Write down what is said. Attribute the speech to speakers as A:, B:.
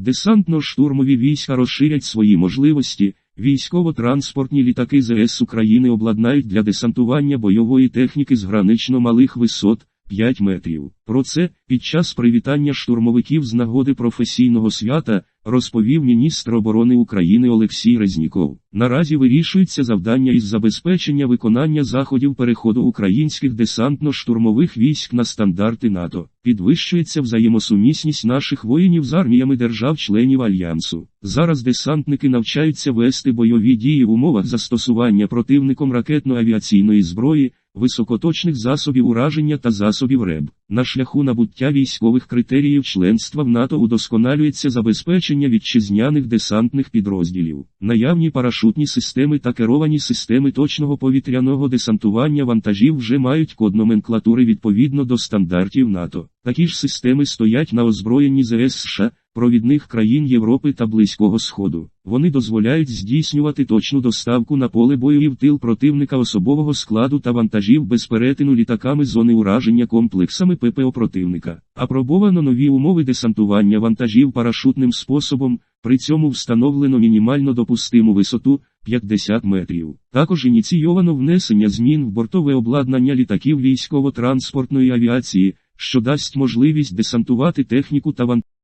A: Десантно-штурмові війська розширять свої можливості, військово-транспортні літаки ЗС України обладнають для десантування бойової техніки з гранично малих висот 5 метрів. Про це під час привітання штурмовиків з нагоди професійного свята розповів міністр оборони України Олексій Резніков. Наразі вирішується завдання із забезпечення виконання заходів переходу українських десантно-штурмових військ на стандарти НАТО. Підвищується взаємосумісність наших воїнів з арміями держав-членів Альянсу. Зараз десантники навчаються вести бойові дії в умовах застосування противником ракетно-авіаційної зброї, високоточних засобів ураження та засобів РЕБ. На шляху набуття військових критеріїв членства в НАТО удосконалюється забезпечення вітчизняних десантних підрозділів. Наявні парашутні системи та керовані системи точного повітряного десантування вантажів вже мають код номенклатури відповідно до стандартів НАТО. Такі ж системи стоять на озброєнні ЗС США, провідних країн Європи та Близького Сходу. Вони дозволяють здійснювати точну доставку на поле бою і в тил противника особового складу та вантажів без перетину літаками зони ураження комплексами ППО противника. Апробовано нові умови десантування вантажів парашутним способом, при цьому встановлено мінімально допустиму висоту 50 метрів. Також ініційовано внесення змін в бортове обладнання літаків військово-транспортної авіації, що дасть можливість десантувати техніку та вантажів.